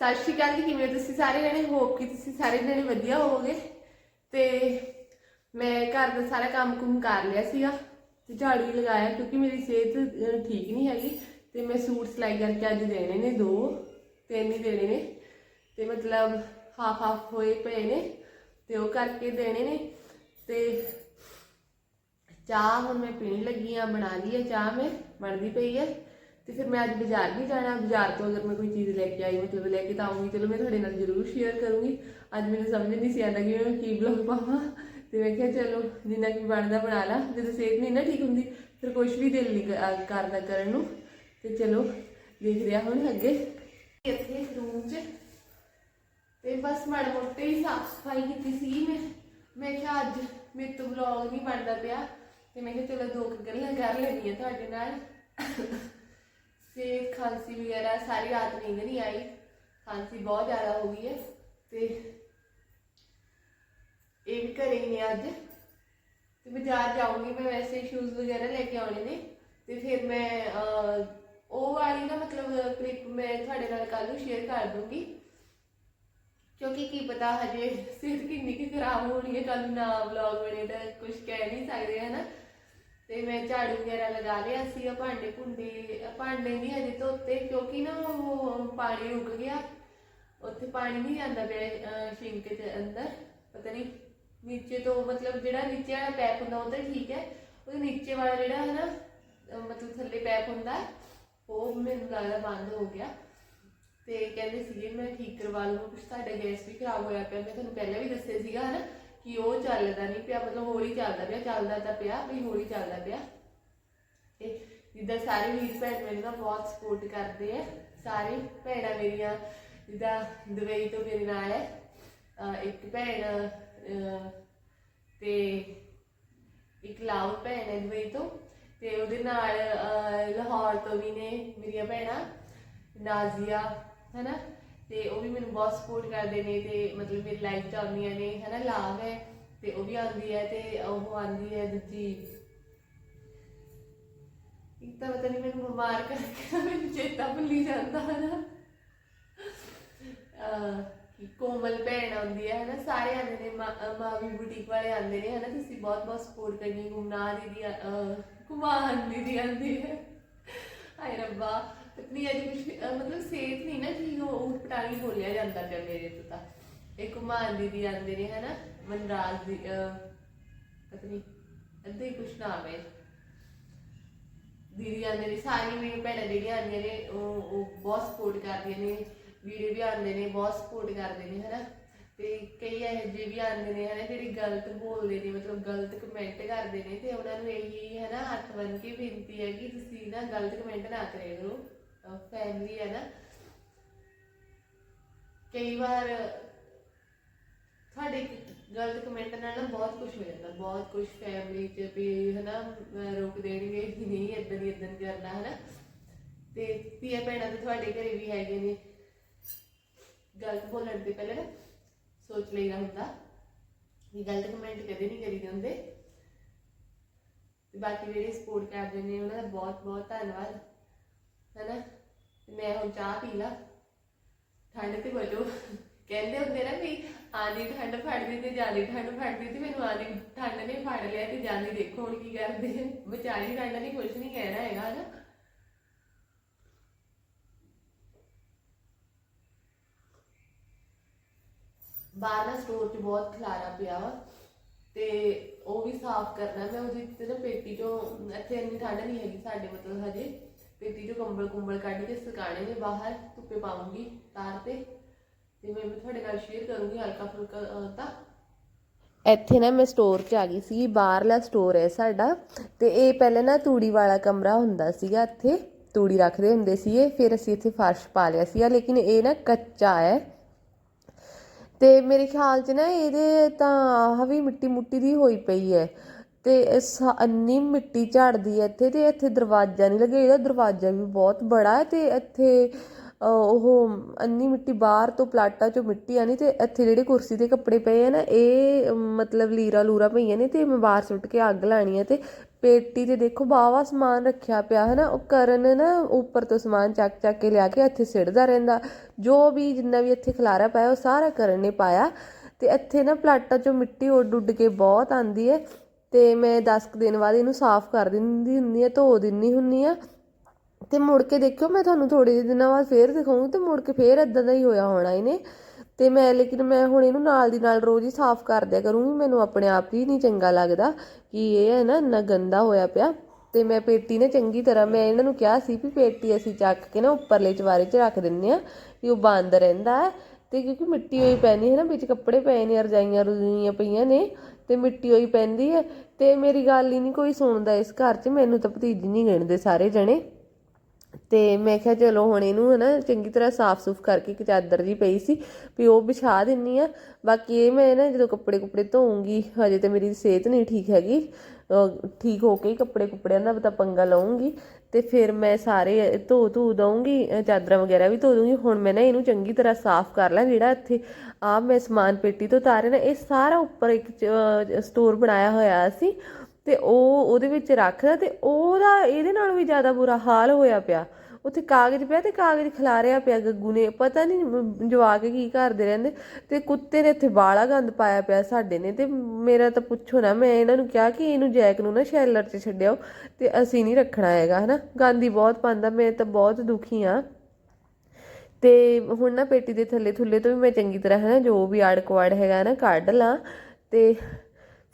ਸਤਿ ਸ਼੍ਰੀ ਅਕਾਲ ਜੀ, ਕਿਵੇਂ ਤੁਸੀਂ ਸਾਰੇ ਜਣੇ? ਹੋਪ ਕਿ ਤੁਸੀਂ ਸਾਰੇ ਜਣੇ ਵਧੀਆ ਹੋਵੋਗੇ। ਤੇ ਮੈਂ ਘਰ ਦਾ ਸਾਰਾ ਕੰਮ ਕੁਮ ਕਰ ਲਿਆ ਸੀਗਾ ਤੇ ਝਾੜੂ ਵੀ ਲਗਾਇਆ ਕਿਉਂਕਿ ਮੇਰੀ ਸਿਹਤ ਠੀਕ ਨਹੀਂ ਹੈਗੀ ਤੇ ਮੈਂ ਸੂਟ ਸਿਲਾਈ ਕਰਕੇ ਅੱਜ ਦੇਣੇ ਨੇ ਦੋ, ਤਿੰਨ ਹੀ ਦੇਣੇ ਨੇ। ਤੇ ਮਤਲਬ ਹਾਫ ਹਾਫ ਹੋਏ ਪਏ ਨੇ ਤੇ ਉਹ ਕਰਕੇ ਦੇਣੇ ਨੇ। ਤੇ ਚਾਹ ਹੁਣ ਮੈਂ ਪੀਣ ਲੱਗੀ ਆ ਬਣਾ ਲਈ ਹੈ ਚਾਹ ਮੈਂ, ਬਣਦੀ ਪਈ ਹੈ। ਤੇ ਫਿਰ ਮੈਂ ਅੱਜ ਬਾਜ਼ਾਰ ਵੀ ਜਾਣਾ, ਬਾਜ਼ਾਰ ਤੋਂ ਅਗਰ ਮੈਂ ਕੋਈ ਚੀਜ਼ ਲੈ ਕੇ ਆਈ, ਮਤਲਬ ਲੈ ਕੇ ਤਾਂ ਆਉਂਗੀ ਚਲੋ ਮੈਂ ਤੁਹਾਡੇ ਨਾਲ ਜ਼ਰੂਰ ਸ਼ੇਅਰ ਕਰੂੰਗੀ। ਅੱਜ ਮੈਨੂੰ ਸਮਝ ਨਹੀਂ ਸੀ ਆਉਂਦਾ ਕਿ ਮੈਂ ਕੀ ਬਲੌਗ ਪਾਵਾਂ। ਤੇ ਮੈਂ ਕਿਹਾ ਚਲੋ, ਜਿੰਨਾ ਕੀ ਬਣਦਾ ਬਣਾ ਲਾ। ਜਦੋਂ ਸਿਹਤ ਨਹੀਂ ਨਾ ਠੀਕ ਹੁੰਦੀ, ਫਿਰ ਕੁਝ ਵੀ ਦਿਲ ਨਹੀਂ ਕਰਦਾ ਕਰਨ ਨੂੰ। ਤੇ ਚਲੋ ਦੇਖ ਰਿਹਾ ਹੁਣ ਅੱਗੇ। ਇੱਥੇ ਰੂਮ 'ਚ। ਤੇ ਬਸ ਮਾੜਾ ਮੋਟੇ ਹੀ ਸਾਫ਼ ਸਫ਼ਾਈ ਕੀਤੀ ਸੀ ਮੈਂ। ਮੈਂ ਕਿਹਾ ਅੱਜ ਮੇਰੇ ਤੋਂ ਵਲੌਗ ਨਹੀਂ ਬਣਦਾ ਪਿਆ। ਤੇ ਮੈਂ ਕਿਹਾ ਚਲੋ ਦੋ ਕੁ ਗੱਲਾਂ ਕਰ ਲੈਣੀਆਂ ਤੁਹਾਡੇ ਨਾਲ। ਤੇ ਖਾਂਸੀ ਵਗੈਰਾ ਸਾਰੀ ਰਾਤ ਨੀਂਦ ਨਹੀਂ ਆਈ। ਖਾਂਸੀ ਬਹੁਤ ਜ਼ਿਆਦਾ ਹੋ ਗਈ ਹੈ ਤੇ ਇਹ ਵੀ ਘਰੇ ਹੀ ਨੇ ਅੱਜ। ਤੇ ਬਾਜ਼ਾਰ ਜਾਊਂਗੀ ਮੈਂ ਵੈਸੇ ਸ਼ੂਜ਼ ਵਗੈਰਾ ਲੈ ਕੇ ਆਉਣੇ ਨੇ। ਤੇ ਫਿਰ ਮੈਂ ਉਹ ਵਾਲੀ ਨਾ ਮਤਲਬ ਕਲਿੱਪ ਮੈਂ ਤੁਹਾਡੇ ਨਾਲ ਕੱਲ ਨੂੰ ਸ਼ੇਅਰ ਕਰ ਦੂੰਗੀ। ਕਿਉਂਕਿ ਕੀ ਪਤਾ ਹਜੇ ਸਿਹਤ ਕਿੰਨੀ ਕਿ ਖਰਾਬ ਹੋਣੀ ਹੈ ਕੱਲ ਨਾ ਵਲੌਗ ਬਣੇ ਤਾਂ ਕੁਝ ਕਹਿ ਨਹੀਂ ਸਕਦੇ, ਹਨਾ? ਤੇ ਮੈਂ ਝਾੜੂ ਵਗੈਰਾ ਲਗਾ ਲਿਆ ਸੀ ਭਾਂਡੇ ਭੁੰਡੇ ਭਾਂਡੇ ਨਹੀਂ ਹਜੇ ਧੋਤੇ, ਕਿਉਂਕਿ ਨਾ ਉਹ ਪਾਣੀ ਰੁਕ ਗਿਆ। ਉੱਥੇ ਪਾਣੀ ਨਹੀਂ ਜਾਂਦਾ ਪਿਆ ਸ਼ਿੰਕ ਦੇ ਅੰਦਰ, ਪਤਾ ਨਹੀਂ ਨੀਚੇ ਤੋਂ ਮਤਲਬ ਜਿਹੜਾ ਨੀਚੇ ਵਾਲਾ ਪੈਪ ਹੁੰਦਾ ਉਹ ਤਾਂ ਠੀਕ ਹੈ, ਉਹ ਨੀਚੇ ਵਾਲਾ ਜਿਹੜਾ ਹੈ ਨਾ ਮਤਲਬ ਥੱਲੇ ਪੈਪ ਹੁੰਦਾ, ਉਹ ਮੈਨੂੰ ਲੱਗਦਾ ਬੰਦ ਹੋ ਗਿਆ। ਤੇ ਕਹਿੰਦੇ ਸੀਗੇ ਮੈਂ ਠੀਕ ਕਰਵਾ ਲਵਾਂ, ਕੁਛ ਤੁਹਾਡਾ ਗੈਸ ਵੀ ਖਰਾਬ ਹੋਇਆ ਪਿਆ, ਮੈਂ ਤੁਹਾਨੂੰ ਪਹਿਲਾਂ ਵੀ ਦੱਸਿਆ ਸੀਗਾ, ਹਨਾ। ਕਿ ਉਹ ਚੱਲਦਾ ਨਹੀਂ ਪਿਆ, ਮਤਲਬ ਹੌਲੀ ਚੱਲਦਾ ਪਿਆ, ਚੱਲਦਾ ਤਾਂ ਪਿਆ, ਵੀ ਹੌਲੀ ਚੱਲਦਾ ਪਿਆ। ਤੇ ਜਿੱਦਾਂ ਸਾਰੇ ਵੀਰ ਭੈਣ ਮੈਨੂੰ ਨਾ ਬਹੁਤ ਸਪੋਰਟ ਕਰਦੇ ਆ, ਸਾਰੇ ਭੈਣਾਂ ਮੇਰੀਆਂ, ਜਿੱਦਾਂ ਦੁਬਈ ਤੋਂ ਮੇਰੇ ਨਾਲ ਹੈ ਇੱਕ ਭੈਣ ਤੇ ਇੱਕ ਲਾਉ ਭੈਣ ਹੈ ਦੁਬਈ ਤੋਂ, ਤੇ ਉਹਦੇ ਨਾਲ ਲਾਹੌਰ ਤੋਂ ਵੀ ਨੇ ਮੇਰੀਆਂ ਭੈਣਾਂ, ਨਾਜ਼ੀਆ, ਹੈਨਾ? ਤੇ ਉਹ ਵੀ ਮੈਨੂੰ ਬਹੁਤ ਸਪੋਰਟ ਕਰਦੇ ਨੇ ਤੇ ਮਤਲਬ ਮੇਰੀ ਲਾਈਫ ਚ ਆਉਂਦੀਆਂ ਨੇ, ਹੈਨਾ, ਲਾਭ ਹੈ ਤੇ ਉਹ ਵੀ ਆਉਂਦੀ ਹੈ ਤੇ ਉਹ ਆਉਂਦੀ ਹੈ ਦੂਜੀ। ਇੱਕ ਤਾਂ ਪਤਾ ਨਹੀਂ ਮੈਨੂੰ ਬਿਮਾਰ ਕਰਕੇ ਮੈਨੂੰ ਚੇਤਾ ਭੁੱਲੀ ਜਾਂਦਾ ਹੈ ਨਾ ਕਿ ਕੋਮਲ ਭੈਣ ਆਉਂਦੀ ਹੈ, ਹਨਾ, ਸਾਰੇ ਆਉਂਦੇ ਨੇ, ਮਾ- ਅਹ ਮਾਵੀ ਬੁਟੀਕ ਵਾਲੇ ਆਉਂਦੇ ਨੇ, ਹਨਾ, ਤੁਸੀਂ ਬਹੁਤ ਬਹੁਤ ਸਪੋਰਟ ਕਰਨੀ ਗੁਮਨਾ ਦੀਦੀ ਅਹ ਕੁਮਾਨ ਦੀਦੀ ਆਉਂਦੀ ਹੈ। ਹਾਏ ਰੱਬਾ। ਪਤਨੀ ਅੱਜ ਕੁਛ ਮਤਲਬ ਸਿਹਤ ਨਹੀਂ ਨਾ ਠੀਕ, ਉਹ ਊਟ ਪਟਾਂਗੀ ਬੋਲਿਆ ਜਾਂਦਾ ਪਿਆ ਮੇਰੇ ਤੋਂ ਤਾਂ। ਇਹ ਕੁਮਾਨ ਦੀਦੀ ਆਉਂਦੇ ਨੇ, ਹਨਾ, ਮਨਰਾਜ ਦੀ ਪਤਨੀ ਅੱਧੇ ਹੀ ਕੁਛ ਨਾਮ ਹੈ। ਦੀਦੀ ਆਉਂਦੇ ਨੇ, ਸਾਰੀਆਂ ਮੇਰੀਆਂ ਭੈਣਾਂ ਜਿਹੜੀਆਂ ਆਉਂਦੀਆਂ ਨੇ, ਉਹ ਉਹ ਬਹੁਤ ਸਪੋਰਟ ਕਰਦੀਆਂ ਨੇ ਵੀਡੀਓ ਵੀ ਆਉਂਦੇ ਨੇ, ਬਹੁਤ ਸਪੋਰਟ ਕਰਦੇ ਨੇ, ਹਨਾ। ਤੇ ਕਈ ਇਹੋ ਜਿਹੇ ਵੀ ਆਉਂਦੇ ਨੇ, ਹਨਾ, ਜਿਹੜੇ ਗਲਤ ਬੋਲਦੇ ਨੇ, ਮਤਲਬ ਗਲਤ ਕਮੈਂਟ ਕਰਦੇ ਨੇ, ਤੇ ਉਹਨਾਂ ਨੂੰ ਇਹੀ, ਹਨਾ, ਹੱਥ ਬੰਨ ਕੇ ਬੇਨਤੀ ਹੈ ਕਿ ਤੁਸੀਂ ਨਾ ਗਲਤ ਕਮੈਂਟ ਨਾ ਕਰਿਆ ਕਰੋ। ਫੈਮਿਲੀ ਹੈ ਨਾ। ਕਈ ਵਾਰ ਤੁਹਾਡੇ ਗਲਤ ਕਮੈਂਟ ਨਾਲ ਨਾ ਬਹੁਤ ਕੁਝ ਹੋ ਜਾਂਦਾ। ਬਹੁਤ ਕੁਝ ਫੈਮਿਲੀ ਚ ਵੀ ਹਨਾ ਰੋਕ ਦੇਣਗੇ ਕਿ ਨਹੀਂ ਇਦਾਂ ਨਹੀਂ ਇਦਾਂ ਕਰਨਾ ਹਨਾ। ਤੇ ਧੀਆ ਭੈਣਾਂ ਤੇ ਤੁਹਾਡੇ ਘਰੇ ਵੀ ਹੈਗੇ ਨੇ। ਗਲਤ ਬੋਲਣ ਤੇ ਪਹਿਲਾਂ ਨਾ ਸੋਚ ਲਈਦਾ ਹੁੰਦਾ ਵੀ ਗਲਤ ਕਮੈਂਟ ਕਦੇ ਨਹੀਂ ਕਰੀਦੇ ਹੁੰਦੇ। ਤੇ ਬਾਕੀ ਜਿਹੜੇ ਸਪੋਰਟ ਕਰਦੇ ਨੇ, ਉਹਨਾਂ ਦਾ ਬਹੁਤ ਬਹੁਤ ਧੰਨਵਾਦ। ਹਨਾ। ਮੈਂ ਹੁਣ ਚਾਹ ਪੀ ਲਾ। ਠੰਡ ਤੇ ਬਚੋ ਕਹਿੰਦੇ ਹੁੰਦੇ ਨਾ ਵੀ, ਆਂਦੀ ਠੰਡ ਫੜਦੀ ਤੇ ਜਾਂਦੀ ਠੰਡ ਫੜਦੀ ਤੇ ਮੈਨੂੰ ਆਂਦੀ ਠੰਡ ਨੇ ਫੜ ਲਿਆ ਤੇ ਜਾਂਦੀ ਦੇਖੋ ਹੁਣ ਕੀ ਕਰਦੇ। ਵਿਚਾਰੀ ਠੰਡ ਨੇ ਕੁਝ ਨਹੀਂ ਕਹਿਣਾ ਹੈਗਾ ਨਾ। ਬਾਹਰ ਸਟੋਰ 'ਚ ਬਹੁਤ ਖਲਾਰਾ ਪਿਆ ਵਾ ਤੇ ਉਹ ਵੀ ਸਾਫ਼ ਕਰਨਾ। ਮੈਂ ਉਹਦੀ ਤੇ ਨਾ ਪੇਟੀ ਚੋਂ, ਇੱਥੇ ਇੰਨੀ ਠੰਡ ਨਹੀਂ ਹੈਗੀ ਸਾਡੇ ਮਤਲਬ ਹਜੇ। ਪੇਟੀ ਚੋਂ ਕੰਬਲ ਕੁੰਬਲ ਕੱਢ ਕੇ ਸੁਕਾਣੇ ਨੇ ਬਾਹਰ, ਧੁੱਪੇ ਪਾਉਂਗੀ ਤਾਰ ਤੇ। ਤੇ ਮੈਂ ਵੀ ਤੁਹਾਡੇ ਨਾਲ ਸ਼ੇਅਰ ਕਰੂੰਗੀ ਹਲਕਾ ਫੁਲਕਾ ਤਾਂ। ਇੱਥੇ ਨਾ ਮੈਂ ਸਟੋਰ 'ਚ ਆ ਗਈ ਸੀ ਬਾਹਰਲਾ ਸਟੋਰ ਹੈ ਸਾਡਾ। ਤੇ ਇਹ ਪਹਿਲੇ ਨਾ ਤੂੜੀ ਵਾਲਾ ਕਮਰਾ ਹੁੰਦਾ ਸੀਗਾ ਇੱਥੇ, ਤੂੜੀ ਰੱਖਦੇ ਹੁੰਦੇ ਸੀਗੇ, ਫਿਰ ਅਸੀਂ ਇੱਥੇ ਫਰਸ਼ ਪਾ ਲਿਆ ਸੀਗਾ, ਲੇਕਿਨ ਇਹ ਨਾ ਕੱਚਾ ਹੈ। ਤੇ ਮੇਰੇ ਖਿਆਲ 'ਚ ਨਾ ਇਹਦੇ ਤਾਂ ਆਹ ਵੀ ਮਿੱਟੀ ਮੁੱਟੀ ਦੀ ਹੋਈ ਪਈ ਹੈ। ਤੇ ਇਸ ਅੰਨੀ ਮਿੱਟੀ ਝੜਦੀ ਹੈ ਇੱਥੇ ਤੇ ਇੱਥੇ ਦਰਵਾਜ਼ਾ ਨਹੀਂ ਲੱਗਿਆ, ਇਹਦਾ ਦਰਵਾਜ਼ਾ ਵੀ ਬਹੁਤ ਬੜਾ ਹੈ ਤੇ ਇੱਥੇ ਉਹ ਇੰਨੀ ਮਿੱਟੀ ਬਾਹਰ ਤੋਂ ਪਲਾਟਾਂ ਚੋਂ ਮਿੱਟੀ ਆਣੀ ਤੇ ਇੱਥੇ ਜਿਹੜੇ ਕੁਰਸੀ ਤੇ ਕੱਪੜੇ ਪਏ ਆ ਨਾ, ਇਹ, ਮਤਲਬ ਲੀਰਾ ਲੂਰਾ ਪਈਆਂ ਨੇ ਤੇ ਮੈਂ ਬਾਹਰ ਸੁੱਟ ਕੇ ਅੱਗ ਲਾਣੀ ਆ ਤੇ ਪੇਟੀ ਤੇ ਦੇਖੋ ਬਾਵਾ ਸਮਾਨ ਰੱਖਿਆ ਪਿਆ ਹੈ ਨਾ, ਉਹ ਕਰਨ ਨਾ ਉੱਪਰ ਤੋਂ ਸਮਾਨ ਚੱਕ ਚੱਕ ਕੇ ਲਿਆ ਕੇ ਇੱਥੇ ਸਿੜਦਾ ਰਹਿੰਦਾ, ਜੋ ਵੀ ਜਿੰਨਾ ਵੀ ਇੱਥੇ ਖਲਾਰਾ ਪਾਇਆ ਉਹ ਸਾਰਾ ਕਰਨ ਨੇ ਪਾਇਆ ਤੇ ਇੱਥੇ ਨਾ ਪਲਾਟਾਂ ਚੋਂ ਮਿੱਟੀ ਉੱਡ ਉੱਡ ਕੇ ਬਹੁਤ ਆਂਦੀ ਹੈ। ਅਤੇ ਮੈਂ ਦਸ ਕੁ ਦਿਨ ਬਾਅਦ ਇਹਨੂੰ ਸਾਫ਼ ਕਰ ਦਿੰਦੀ ਹੁੰਦੀ ਹਾਂ ਧੋ ਦਿੰਦੀ ਹੁੰਦੀ ਹਾਂ ਅਤੇ ਮੁੜ ਕੇ ਦੇਖਿਓ, ਮੈਂ ਤੁਹਾਨੂੰ ਥੋੜ੍ਹੇ ਜਿਹੇ ਦਿਨਾਂ ਬਾਅਦ ਫਿਰ ਦਿਖਾਉਂਗੀ ਅਤੇ ਮੁੜ ਕੇ ਫਿਰ ਇੱਦਾਂ ਦਾ ਹੀ ਹੋਇਆ ਹੋਣਾ ਇਹਨੇ। ਅਤੇ ਮੈਂ ਲੇਕਿਨ ਮੈਂ ਹੁਣ ਇਹਨੂੰ ਨਾਲ ਦੀ ਨਾਲ ਰੋਜ਼ ਹੀ ਸਾਫ਼ ਕਰ ਦਿਆ ਕਰੂੰਗੀ, ਮੈਨੂੰ ਆਪਣੇ ਆਪ ਹੀ ਨਹੀਂ ਚੰਗਾ ਲੱਗਦਾ ਕਿ ਇਹ ਹੈ ਨਾ, ਇੰਨਾ ਗੰਦਾ ਹੋਇਆ ਪਿਆ। ਅਤੇ ਮੈਂ ਪੇਟੀ ਨੇ ਚੰਗੀ ਤਰ੍ਹਾਂ, ਮੈਂ ਇਹਨਾਂ ਨੂੰ ਕਿਹਾ ਸੀ ਵੀ ਪੇਟੀ ਅਸੀਂ ਚੱਕ ਕੇ ਨਾ ਉੱਪਰਲੇ ਚਵਾਰੇ 'ਚ ਰੱਖ ਦਿੰਦੇ ਹਾਂ, ਵੀ ਉਹ ਬੰਦ ਰਹਿੰਦਾ ਹੈ। ਤੇ ਕਿਉਂਕਿ ਮਿੱਟੀ ਹੋਈ ਪੈਣੀ ਹੈ ਨਾ, ਵਿੱਚ ਕੱਪੜੇ ਪਏ ਨੇ, ਰਜਾਈਆਂ ਰਜੂਈਆਂ ਪਈਆਂ ਨੇ ਤੇ ਮਿੱਟੀ ਹੋਈ ਪੈਂਦੀ ਹੈ ਤੇ ਮੇਰੀ ਗੱਲ ਹੀ ਨਹੀਂ ਕੋਈ ਸੁਣਦਾ ਇਸ ਘਰ 'ਚ, ਮੈਨੂੰ ਤਾਂ ਭਤੀਜੀ ਨਹੀਂ ਗਿਣਦੇ ਸਾਰੇ ਜਣੇ। ਤੇ ਮੈਂ ਕਿਹਾ ਚਲੋ ਹੁਣ ਇਹਨੂੰ ਹਨਾ ਚੰਗੀ ਤਰ੍ਹਾਂ ਸਾਫ਼ ਸੂਫ ਕਰਕੇ ਇੱਕ ਚਾਦਰ ਜੀ ਪਈ ਸੀ ਵੀ ਉਹ ਵਿਛਾ ਦਿੰਨੀ ਆ। ਬਾਕੀ ਇਹ ਮੈਂ ਨਾ ਜਦੋਂ ਕੱਪੜੇ ਕੁਪੜੇ ਧੋਉਂਗੀ ਹਜੇ ਤੇ ਮੇਰੀ ਸਿਹਤ ਨਹੀਂ ਠੀਕ ਹੈਗੀ। ਠੀਕ ਹੋ ਕੇ ਹੀ ਕੱਪੜੇ ਕੁਪੜਿਆਂ ਦਾ ਤਾਂ ਪੰਗਾ ਲਵਾਂਗੀ ਤੇ ਫਿਰ ਮੈਂ ਸਾਰੇ ਧੋ ਧੂ ਦਊਂਗੀ, ਚਾਦਰਾਂ ਵਗੈਰਾ ਵੀ ਧੋ ਦੂੰਗੀ ਹੁਣ ਮੈਂ ਨਾ ਇਹਨੂੰ ਚੰਗੀ ਤਰ੍ਹਾਂ ਸਾਫ਼ ਕਰ ਲਾਂ, ਜਿਹੜਾ ਇੱਥੇ ਆ ਮੈਂ ਸਮਾਨ ਪੇਟੀ ਤੋਂ ਉਤਾਰੇ ਨਾ, ਇਹ ਸਾਰਾ ਉੱਪਰ ਇੱਕ ਸਟੋਰ ਬਣਾਇਆ ਹੋਇਆ ਸੀ ਤੇ ਉਹ ਉਹਦੇ ਵਿੱਚ ਰੱਖਦਾ ਤੇ ਉਹਦਾ ਇਹਦੇ ਨਾਲ ਵੀ ਜ਼ਿਆਦਾ ਬੁਰਾ ਹਾਲ ਹੋਇਆ ਪਿਆ। ਉੱਥੇ ਕਾਗਜ਼ ਪਿਆ ਤੇ ਕਾਗਜ਼ ਖਿਲਾਰਿਆ ਪਿਆ ਗੱਗੂ ਨੇ। ਪਤਾ ਨਹੀਂ ਜਵਾਕ ਕੀ ਕਰਦੇ ਰਹਿੰਦੇ। ਤੇ ਕੁੱਤੇ ਨੇ ਇੱਥੇ ਬਾਲਾ ਗੰਦ ਪਾਇਆ ਪਿਆ ਸਾਡੇ ਨੇ। ਤੇ ਮੇਰਾ ਤਾਂ ਪੁੱਛੋ ਨਾ, ਮੈਂ ਇਹਨਾਂ ਨੂੰ ਕਿਹਾ ਕਿ ਇਹਨੂੰ ਜੈਕ ਨੂੰ ਨਾ ਸ਼ੈਲਰ 'ਚ ਛੱਡਿਓ ਤੇ ਅਸੀਂ ਨਹੀਂ ਰੱਖਣਾ ਹੈਗਾ, ਹਨਾ? ਗੰਦ ਹੀ ਬਹੁਤ ਪਾਉਂਦਾ, ਮੈਂ ਤਾਂ ਬਹੁਤ ਦੁਖੀ ਆ ਤੇ ਹੁਣ ਨਾ ਪੇਟੀ ਦੇ ਥੱਲੇ ਥੁੱਲੇ ਤੋਂ ਵੀ ਮੈਂ ਚੰਗੀ ਤਰ੍ਹਾਂ ਹੈ ਨਾ ਜੋ ਵੀ ਆੜ ਕੁਆੜ ਹੈਗਾ ਨਾ, ਕੱਢ ਲਾਂ। ਤੇ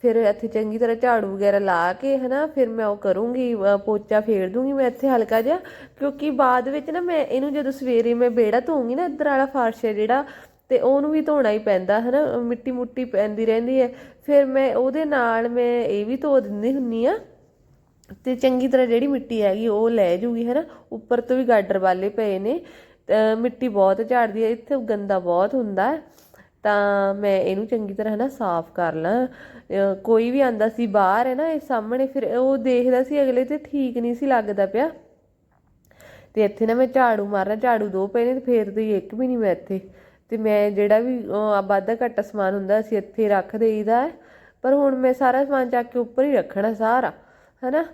ਫਿਰ ਇੱਥੇ ਚੰਗੀ ਤਰ੍ਹਾਂ ਝਾੜੂ ਵਗੈਰਾ ਲਾ ਕੇ, ਹਨਾ, ਫਿਰ ਮੈਂ ਉਹ ਕਰੂੰਗੀ ਪੋਚਾ ਫੇਰ ਦੂੰਗੀ ਮੈਂ ਇੱਥੇ ਹਲਕਾ ਜਿਹਾ, ਕਿਉਂਕਿ ਬਾਅਦ ਵਿੱਚ ਨਾ ਮੈਂ ਇਹਨੂੰ ਜਦੋਂ ਸਵੇਰੇ ਮੈਂ ਬੇੜਾ ਧੋਉਂਗੀ ਨਾ, ਇੱਧਰ ਵਾਲਾ ਫਰਸ਼ ਹੈ ਜਿਹੜਾ, ਤੇ ਉਹਨੂੰ ਵੀ ਧੋਣਾ ਹੀ ਪੈਂਦਾ, ਹਨਾ, ਮਿੱਟੀ ਮੁੱਟੀ ਪੈਂਦੀ ਰਹਿੰਦੀ ਹੈ ਫਿਰ ਮੈਂ ਉਹਦੇ ਨਾਲ ਮੈਂ ਇਹ ਵੀ ਧੋ ਦਿੰਦੀ ਹੁੰਨੀ ਆ ਤੇ ਚੰਗੀ ਤਰ੍ਹਾਂ ਜਿਹੜੀ ਮਿੱਟੀ ਹੈਗੀ ਉਹ ਲੈ ਜੂਗੀ ਹੈ ਨਾ ਉੱਪਰ ਤੋਂ ਵੀ ਗਾਡਰ ਵਾਲੇ ਪਏ ਨੇ ਮਿੱਟੀ ਬਹੁਤ ਝਾੜਦੀ ਹੈ, ਇੱਥੇ ਗੰਦਾ ਬਹੁਤ ਹੁੰਦਾ ਹੈ। ਤਾਂ ਮੈਂ ਇਹਨੂੰ ਚੰਗੀ ਤਰ੍ਹਾਂ ਹੈ ਨਾ ਸਾਫ਼ ਕਰ ਲਾਂ। ਕੋਈ ਵੀ ਆਂਦਾ ਸੀ ਬਾਹਰ ਹੈ ਨਾ ਇਹ ਸਾਹਮਣੇ, ਫਿਰ ਉਹ ਦੇਖਦਾ ਸੀ ਅਗਲੇ ਤੇ ਠੀਕ ਨਹੀਂ ਸੀ ਲੱਗਦਾ ਪਿਆ। ਤੇ ਇੱਥੇ ਨਾ ਮੈਂ ਝਾੜੂ ਮਾਰਨਾ, ਝਾੜੂ ਦੋ ਪਏ ਨੇ ਤੇ ਫੇਰ ਤੇ ਇੱਕ ਵੀ ਨਹੀਂ ਮੈਂ ਇੱਥੇ। ਤੇ ਮੈਂ ਜਿਹੜਾ ਵੀ ਵਾਧਾ ਘੱਟਾ ਸਮਾਨ ਹੁੰਦਾ ਅਸੀਂ ਇੱਥੇ ਰੱਖ ਦੇਈਦਾ ਪਰ ਹੁਣ ਮੈਂ ਸਾਰਾ ਸਮਾਨ ਚੱਕ ਕੇ ਉੱਪਰ ਹੀ ਰੱਖਣਾ ਸਾਰਾ, ਹਨਾ?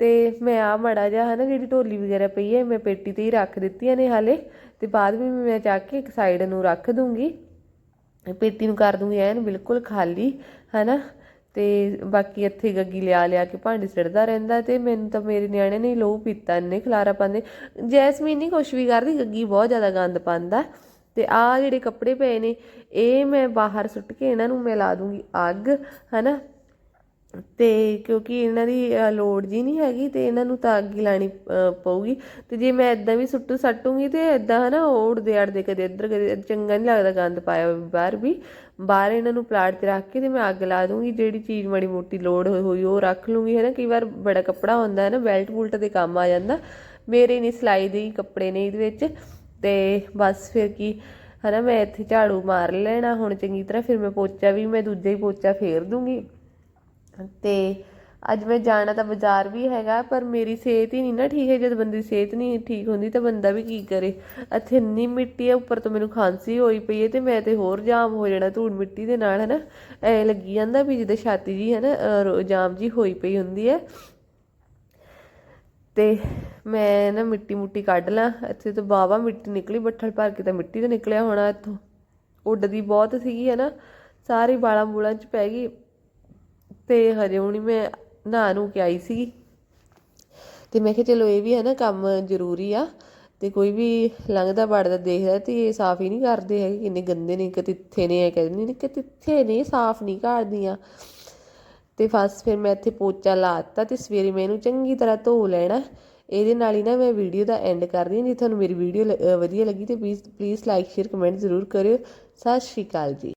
ਤੇ ਮੈਂ ਆ ਮੜਾ ਜਾ ਹਨਾ ਜਿਹੜੀ ਢੋਲੀ ਵਗੈਰਾ ਪਈ ਹੈ, ਮੈਂ ਪੇਟੀ ਤੇ ਹੀ ਰੱਖ ਦਿੱਤੀਆਂ ਨੇ ਹਾਲੇ। ਤੇ ਬਾਅਦ ਵੀ ਮੈਂ ਚੱਕ ਕੇ ਇੱਕ ਸਾਈਡ ਨੂੰ ਰੱਖ ਦੂੰਗੀ। ਪੇਟੀ ਨੂੰ ਕਰ ਦੂੰਗੀ, ਐਨ ਬਿਲਕੁਲ ਖਾਲੀ, ਹਨਾ? ਤੇ ਬਾਕੀ ਇੱਥੇ ਗੱਗੀ ਲਿਆ ਲਿਆ ਕੇ ਭਾਂਡੇ ਸਿੜਦਾ ਰਹਿੰਦਾ ਤੇ ਮੈਨੂੰ ਤਾਂ ਮੇਰੇ ਨਿਆਣੇ ਨੇ ਹੀ ਪੀਤਾ, ਇੰਨੇ ਖਲਾਰਾ ਪਾਉਂਦੇ। ਜੈਸਮੀਨ ਨਹੀਂ ਕੁਛ ਵੀ ਕਰਦੀ, ਗੱਗੀ ਬਹੁਤ ਜ਼ਿਆਦਾ ਗੰਦ ਪਾਉਂਦਾ। ਤੇ ਆ ਜਿਹੜੇ ਕੱਪੜੇ ਪਏ ਨੇ, ਇਹ ਮੈਂ ਬਾਹਰ ਸੁੱਟ ਕੇ ਇਹਨਾਂ ਨੂੰ ਮੈਂ ਲਾ ਦੂੰਗੀ, ਅੱਗ, ਹਨਾ? ਤੇ ਕਿਉਂਕਿ ਇਹਨਾਂ ਦੀ ਲੋੜ ਜੀ ਨਹੀਂ ਹੈਗੀ ਤੇ ਇਹਨਾਂ ਨੂੰ ਤਾਂ ਅੱਗ ਹੀ ਲਾਣੀ ਪਊਗੀ। ਤੇ ਜੇ ਮੈਂ ਇਦਾਂ ਵੀ ਸੁੱਟੂ, ਸੱਟੂਗੀ ਤੇ ਇਦਾਂ ਹਨਾ ਉਹ ਉੜਦੇ ਅੜਦੇ ਕਦੇ ਇੱਧਰ, ਕਦੇ ਚੰਗਾ ਨਹੀਂ ਲੱਗਦਾ ਗੰਦ ਪਾਇਆ ਬਾਹਰ ਵੀ। ਬਾਹਰ ਇਹਨਾਂ ਨੂੰ ਪਲਾਟ 'ਚ ਰੱਖ ਕੇ ਤੇ ਮੈਂ ਅੱਗ ਲਾ ਦੂੰਗੀ, ਜਿਹੜੀ ਚੀਜ਼ ਮਾੜੀ ਮੋਟੀ ਲੋੜ ਹੋਈ ਹੋਈ ਉਹ ਰੱਖ ਲੂੰਗੀ ਹੈ ਨਾ ਕਈ ਵਾਰ ਬੜਾ ਕੱਪੜਾ ਹੁੰਦਾ ਹੈ ਨਾ ਬੈਲਟ ਬੁਲਟ ਦੇ ਕੰਮ ਆ ਜਾਂਦਾ। ਮੇਰੇ ਨਹੀਂ ਸਿਲਾਈ ਦੇ ਹੀ ਕੱਪੜੇ ਨੇ ਇਹਦੇ ਵਿੱਚ। ਤੇ ਬਸ ਫਿਰ ਕੀ, ਹਨਾ ਮੈਂ ਇੱਥੇ ਝਾੜੂ ਮਾਰ ਲੈਣਾ, ਹੁਣ ਚੰਗੀ ਤਰ੍ਹਾਂ ਫਿਰ ਮੈਂ ਪੋਚਾ ਵੀ, ਮੈਂ ਦੂਜਾ ਹੀ ਪੋਚਾ ਫੇਰ ਦੂੰਗੀ। ਤੇ ਅੱਜ ਮੈਂ ਜਾਣਾ ਤਾਂ ਬਾਜ਼ਾਰ ਵੀ ਹੈਗਾ ਪਰ ਮੇਰੀ ਸਿਹਤ ਹੀ ਨਹੀਂ ਨਾ ਠੀਕ ਹੈ। ਜਦ ਬੰਦੇ ਦੀ ਸਿਹਤ ਨਹੀਂ ਠੀਕ ਹੁੰਦੀ ਤਾਂ ਬੰਦਾ ਵੀ ਕੀ ਕਰੇ? ਇੱਥੇ ਇੰਨੀ ਮਿੱਟੀ ਹੈ ਉੱਪਰ ਤੋਂ ਮੈਨੂੰ ਖਾਂਸੀ ਹੋਈ ਪਈ ਹੈ ਤੇ ਮੈਂ ਤੇ ਹੋਰ ਜਾਮ ਹੋ ਜਾਣਾ ਧੂੜ ਮਿੱਟੀ ਦੇ ਨਾਲ ਹਨਾ? ਐ ਲੱਗੀ ਜਾਂਦਾ ਵੀ ਜਿੱਦਾਂ ਛਾਤੀ ਜੀ ਹਨਾ ਅਹ, ਰੋ- ਜਾਮ ਜੀ ਹੋਈ ਪਈ ਹੁੰਦੀ ਹੈ। ਤੇ ਮੈਂ ਨਾ ਮਿੱਟੀ ਮੁੱਟੀ ਕੱਢ ਲਾਂ ਇੱਥੇ ਤਾਂ ਬਾਵਾ ਮਿੱਟੀ ਨਿਕਲੀ ਬੱਠਲ ਭਰ ਕੇ ਤਾਂ ਮਿੱਟੀ ਤਾਂ ਨਿਕਲਿਆ ਹੋਣਾ ਇੱਥੋਂ। ਉੱਡਦੀ ਬਹੁਤ ਸੀਗੀ ਹੈ ਨਾ ਸਾਰੀ ਬਾਲਾਂ ਬੂਲਾਂ 'ਚ ਪੈ ਗਈ। ਅਤੇ ਹਜੇ ਹੁਣੀ ਮੈਂ ਨਹਾ ਨੂੰ ਕੇ ਆਈ ਸੀਗੀ। ਅਤੇ ਮੈਂ ਕਿਹਾ ਚਲੋ ਇਹ ਵੀ ਹੈ ਨਾ ਕੰਮ ਜ਼ਰੂਰੀ ਆ ਅਤੇ ਕੋਈ ਵੀ ਲੰਘਦਾ ਵੜਦਾ ਦੇਖਦਾ ਅਤੇ ਇਹ ਸਾਫ਼ ਹੀ ਨਹੀਂ ਕਰਦੇ ਹੈਗੇ, ਕਿੰਨੇ ਗੰਦੇ ਨੇ ਕਿ ਤਿੱਥੇ ਨੇ, ਇਹ ਕਹਿੰਦੇ ਨੇ ਕਿ ਤਿੱਥੇ ਨੇ, ਸਾਫ਼ ਨਹੀਂ ਕਰਦੀਆਂ ਅਤੇ ਫਸ ਫਿਰ ਮੈਂ ਇੱਥੇ ਪੋਚਾ ਲਾਤਾ ਅਤੇ ਸਵੇਰੇ ਮੈਂ ਇਹਨੂੰ ਚੰਗੀ ਤਰ੍ਹਾਂ ਧੋ ਲੈਣਾ। ਇਹਦੇ ਨਾਲ ਹੀ ਨਾ ਮੈਂ ਵੀਡੀਓ ਦਾ ਐਂਡ ਕਰਦੀ ਹਾਂ। ਜੇ ਤੁਹਾਨੂੰ ਮੇਰੀ ਵੀਡੀਓ ਵਧੀਆ ਲੱਗੀ ਤੇ please please like share comment ਜ਼ਰੂਰ ਕਰਿਓ। ਸਤਿ ਸ਼੍ਰੀ ਅਕਾਲ ਜੀ।